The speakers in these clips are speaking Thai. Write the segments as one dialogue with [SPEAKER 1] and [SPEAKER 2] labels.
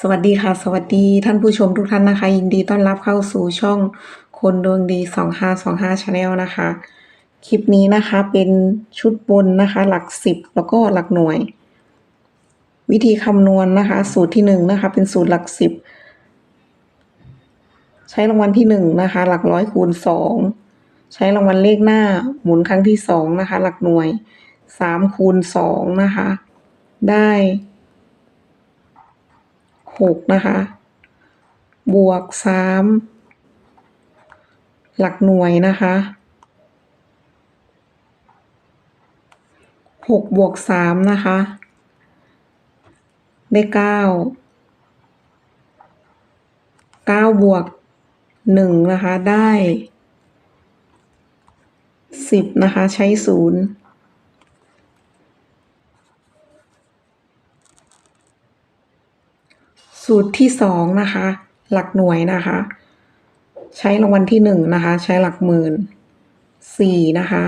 [SPEAKER 1] สวัสดีค่ะ สวัสดีท่านผู้ชมทุกท่านนะคะ ยินดีต้อนรับเข้าสู่ช่องคนดวงดี 2525 Channel นะคะ คลิปนี้นะคะเป็นชุดบนนะคะ หลักสิบแล้วก็หลักหน่วย วิธีคำนวณนะคะ สูตรที่หนึ่งนะคะ เป็นสูตรหลักสิบใช้รางวัลที่หนึ่งนะคะ หลักร้อยคูณสองใช้รางวัลเลขหน้าหมุนครั้งที่สองนะคะ หลักหน่วยสามคูณสองนะคะ ได้ หกนะคะ บวกสามหลักหน่วยนะคะหกบวกสามนะคะ ได้เก้าเก้าบวกหนึ่งนะคะ ได้สิบนะคะ ใช้ศูนย์ สูตรที่สองนะคะ หลักหน่วยนะคะ ใช้รางวัลที่หนึ่งนะคะ ใช้หลักหมื่นสี่นะคะ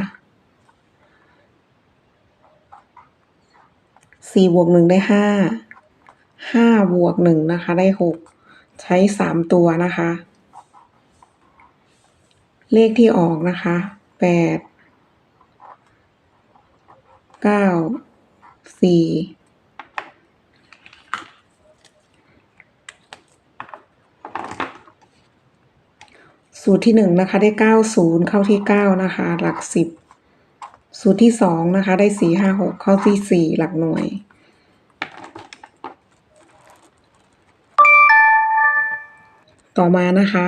[SPEAKER 1] สี่บวกหนึ่งได้ห้าห้าบวกหนึ่งนะคะได้หกใช้สามตัวนะคะ เลขที่ออกนะคะแปดเก้าสี่ สูตรที่หนึ่งนะคะได้เก้าศูนย์เข้าที่เก้านะคะ หลักสิบสูตรที่สองนะคะ ได้สี่ห้าหกเข้าที่สี่หลักหน่วย ต่อมานะคะ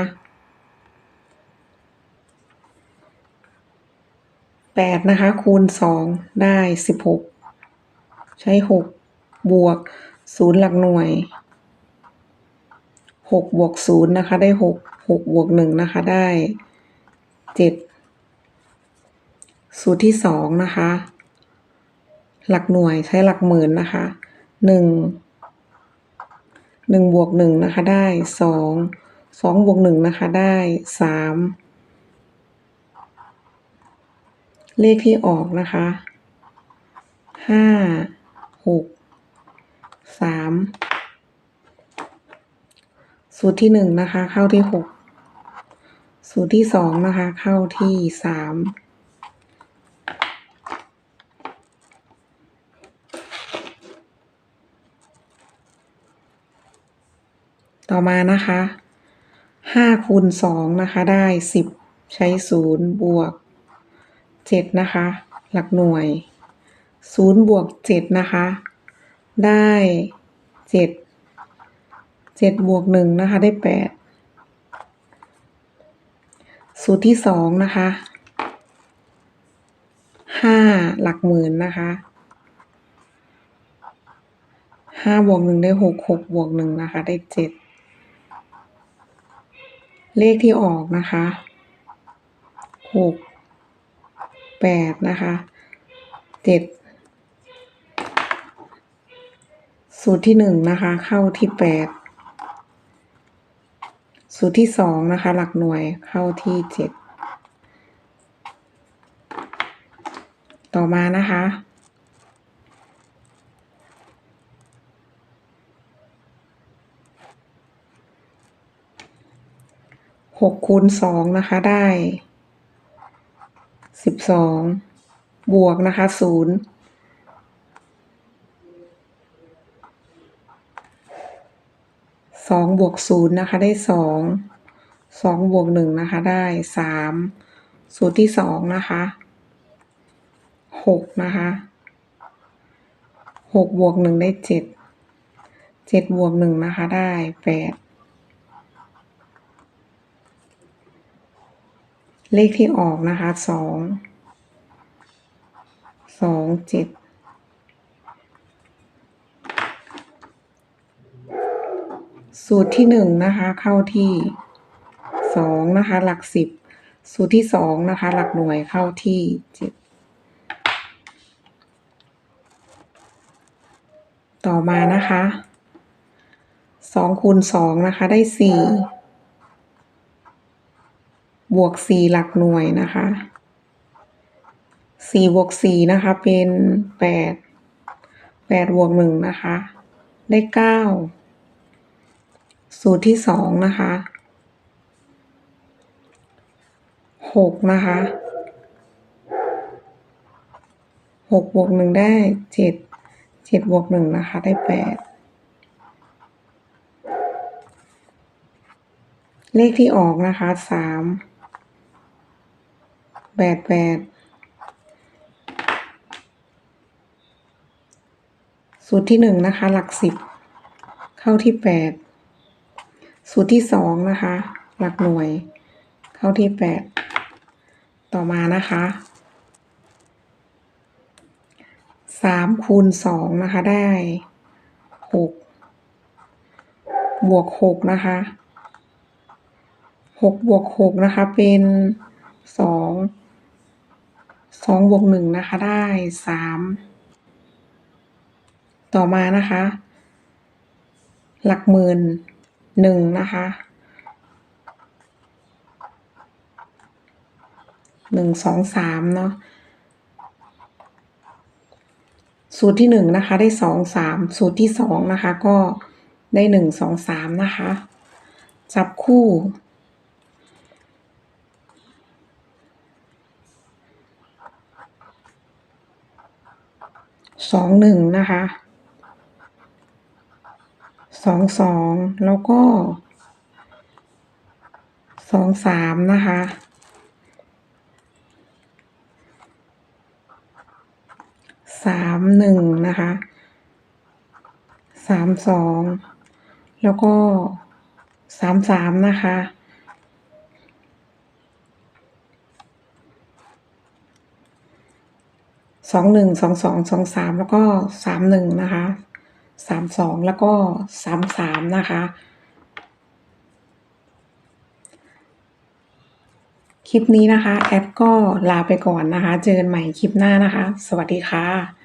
[SPEAKER 1] แปดนะคะคูณสองได้สิบหกใช้หกบวกศูนย์หลักหน่วย หกบวกศูนย์นะคะ ได้หกหกบวกหนึ่งนะคะ ได้เจ็ดสูตรที่สองนะคะ หลักหน่วยใช้หลักหมื่นนะคะหนึ่งหนึ่งบวกหนึ่งนะคะได้สองสองบวกหนึ่งนะคะได้สามเลขที่ออกนะคะห้าหกสาม สูตรที่หนึ่งนะคะ เข้าที่หกสูตรที่สองนะคะ เข้าที่สามต่อมานะคะห้าคูณสองนะคะได้สิบใช้ศูนย์บวกเจ็ดนะคะ หลักหน่วยศูนย์บวกเจ็ดนะคะ ได้เจ็ด เจ็ดบวกหนึ่งนะคะ ได้แปดสูตรที่สองนะคะห้าหลักหมื่นนะคะห้าบวกหนึ่งได้หกหกบวกหนึ่งนะคะ ได้เจ็ดเลขที่ออกนะคะหกแปดนะคะเจ็ดสูตรที่หนึ่งนะคะ เข้าที่แปด สูตรที่สองนะคะ หลักหน่วยเข้าที่เจ็ดต่อมานะคะ หกคูณสองนะคะได้สิบสองบวกนะคะศูนย์ สองบวกศูนย์นะคะได้สองสองบวกหนึ่งนะคะได้สามสูตรที่สองนะคะหกนะคะหกบวกหนึ่งได้เจ็ดเจ็ดบวกหนึ่งนะคะได้แปดเลขที่ออกนะคะสองสองเจ็ด สูตรที่หนึ่งนะคะ เข้าที่สองนะคะ หลักสิบสูตรที่สองนะคะ หลักหน่วยเข้าที่เจ็ดต่อมานะคะสองคูณสองนะคะ ได้สี่บวกสี่หลักหน่วยนะคะสี่บวกสี่นะคะ เป็นแปดแปดบวกหนึ่งนะคะ ได้เก้า สูตรที่สองนะคะหกนะคะหกบวกหนึ่งได้เจ็ดเจ็ดบวกหนึ่งนะคะ ได้แปดเลขที่ออกนะคะสามแปดแปดสูตรที่หนึ่งนะคะ หลักสิบเข้าที่แปด สูตรที่สองนะคะ หลักหน่วย เข้าที่แปดต่อมานะคะสามคูณสองนะคะได้หกบวกหกนะคะหกบวกหกนะคะเป็นสองสองบวกหนึ่งนะคะได้สามต่อมานะคะ หลักหมื่น หนึ่งนะคะหนึ่งสองสามเนาะสูตรที่หนึ่งนะคะ ได้สองสามสูตรที่สองนะคะ ก็ได้หนึ่งสองสามนะคะ จับคู่สองหนึ่งนะคะ องสองแล้วก็สองสามนะคะ สามหนึ่งนะคะ สามสอง แล้วก็สามสามนะคะ สองหนึ่ง สองสอง สองสาม แล้วก็สามหนึ่งนะคะ สามสองแล้วก็สามสามนะคะ คลิปนี้นะคะ แอปก็ลาไปก่อนนะคะ เจอกันใหม่คลิปหน้านะคะ สวัสดีค่ะ